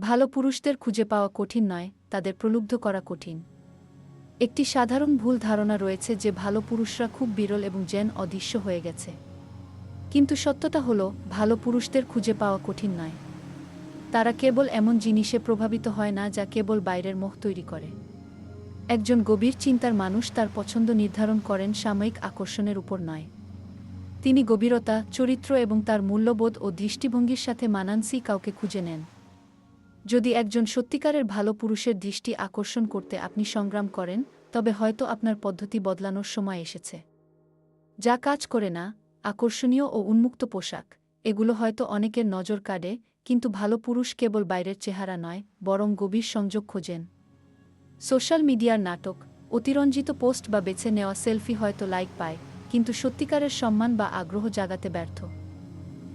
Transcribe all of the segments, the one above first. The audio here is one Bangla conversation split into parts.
ভালো পুরুষদের খুঁজে পাওয়া কঠিন নয়, তাদের প্রলুব্ধ করা কঠিন। একটি সাধারণ ভুল ধারণা রয়েছে যে ভালো পুরুষরা খুব বিরল এবং জেন অদৃশ্য হয়ে গেছে। কিন্তু সত্যতা হলো, ভালো পুরুষদের খুঁজে পাওয়া কঠিন নয়। তারা কেবল এমন জিনিসে প্রভাবিত হয় না যা কেবল বাইরের মোহ তৈরি করে। একজন গভীর চিন্তার মানুষ তার পছন্দ নির্ধারণ করেন সাময়িক আকর্ষণের উপর নয়। তিনি গভীরতা, চরিত্র এবং তার মূল্যবোধ ও দৃষ্টিভঙ্গির সাথে মানানসি কাউকে খুঁজে নেন। যদি একজন সত্যিকারের ভালো পুরুষের দৃষ্টি আকর্ষণ করতে আপনি সংগ্রাম করেন, তবে হয়তো আপনার পদ্ধতি বদলানোর সময় এসেছে। যা কাজ করে না, আকর্ষণীয় ও উন্মুক্ত পোশাক, এগুলো হয়তো অনেকের নজর কাড়ে, কিন্তু ভালো পুরুষ কেবল বাইরের চেহারা নয়, বরং গভীর সংযোগ খোঁজেন। সোশ্যাল মিডিয়ার নাটক, অতিরঞ্জিত পোস্ট বা বেছে নেওয়া সেলফি হয়তো লাইক পায়, কিন্তু সত্যিকারের সম্মান বা আগ্রহ জাগাতে ব্যর্থ।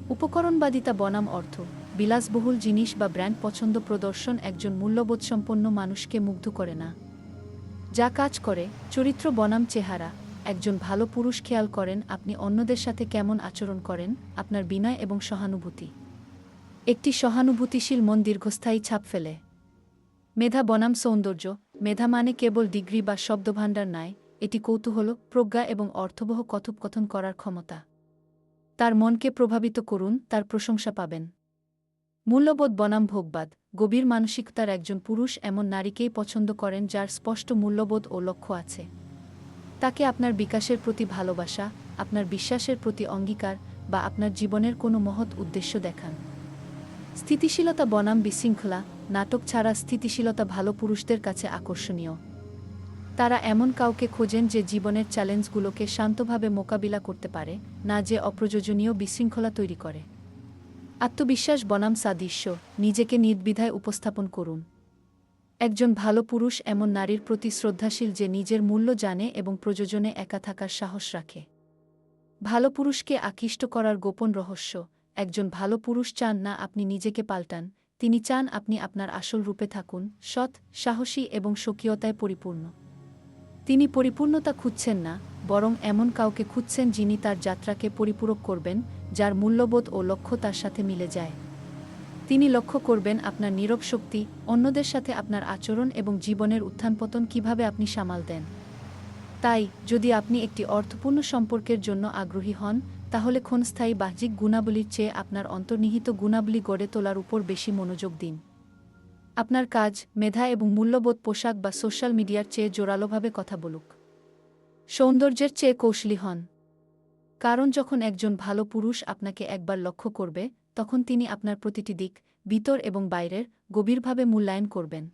উপকরণবাদিতা বনাম অর্থ বিলাসবহুল জিনিস বা ব্র্যান্ড পছন্দ প্রদর্শন একজন মূল্যবোধসম্পন্ন মানুষকে মুগ্ধ করে না। যা কাজ করে, চরিত্র বনাম চেহারা। একজন ভালো পুরুষ খেয়াল করেন আপনি অন্যদের সাথে কেমন আচরণ করেন, আপনার বিনয় এবং সহানুভূতি। একটি সহানুভূতিশীল মন দীর্ঘস্থায়ী ছাপ ফেলে। মেধা বনাম সৌন্দর্য, মেধা মানে কেবল ডিগ্রি বা শব্দভাণ্ডার নয় এটি কৌতূহল, প্রজ্ঞা এবং অর্থবহ কথোপকথন করার ক্ষমতা। তার মনকে প্রভাবিত করুন, তার প্রশংসা পাবেন। মূল্যবোধ বনাম ভোগবাদ। গভীর মানসিকতার একজন পুরুষ এমন নারীকেই পছন্দ করেন যার স্পষ্ট মূল্যবোধ ও লক্ষ্য আছে। তাকে আপনার বিকাশের প্রতি ভালোবাসা, আপনার বিশ্বাসের প্রতি অঙ্গীকার বা আপনার জীবনের কোনো মহৎ উদ্দেশ্য দেখান। স্থিতিশীলতা বনাম বিশৃঙ্খলা, নাটক ছাড়া স্থিতিশীলতা ভালো পুরুষদের কাছে আকর্ষণীয়। তারা এমন কাউকে খোঁজেন যে জীবনের চ্যালেঞ্জগুলোকে শান্তভাবে মোকাবিলা করতে পারে, না যে অপ্রয়োজনীয় বিশৃঙ্খলা তৈরি করে। আত্মবিশ্বাস বনাম সাদৃশ্য, নিজেকে নির্দ্বিধায় উপস্থাপন করুন। একজন ভালো পুরুষ এমন নারীর প্রতি শ্রদ্ধাশীল যে নিজের মূল্য জানে এবং প্রযোজনে একা থাকার সাহস রাখে। ভালো পুরুষকে আকৃষ্ট করার গোপন রহস্য, একজন ভালো পুরুষ চান না আপনি নিজেকে পাল্টান, তিনি চান আপনি আপনার আসল রূপে থাকুন, সৎ, সাহসী এবং স্বকীয়তায় পরিপূর্ণ। তিনি পরিপূর্ণতা খুঁজছেন না, বরং এমন কাউকে খুঁজছেন যিনি তার যাত্রাকে পরিপূরক করবেন, যার মূল্যবোধ ও লক্ষ্য তার সাথে মিলে যায়। তিনি লক্ষ্য করবেন আপনার নীরব শক্তি, অন্যদের সাথে আপনার আচরণ এবং জীবনের উত্থানপতন কীভাবে আপনি সামাল দেন। তাই, যদি আপনি একটি অর্থপূর্ণ সম্পর্কের জন্য আগ্রহী হন, তাহলে ক্ষণস্থায়ী বাহ্যিক গুণাবলীর চেয়ে আপনার অন্তর্নিহিত গুণাবলী গড়ে তোলার উপর বেশি মনোযোগ দিন। আপনার কাজ, মেধা এবং মূল্যবোধ পোশাক বা সোশ্যাল মিডিয়ার চেয়ে জোরালোভাবে কথা বলুক। সৌন্দর্যের চেয়ে কৌশলী হন। কারণ যখন একজন ভালো পুরুষ আপনাকে একবার লক্ষ্য করবে, তখন তিনি আপনার প্রতিটি দিক, ভিতর এবং বাইরের গভীরভাবে মূল্যায়ন করবেন।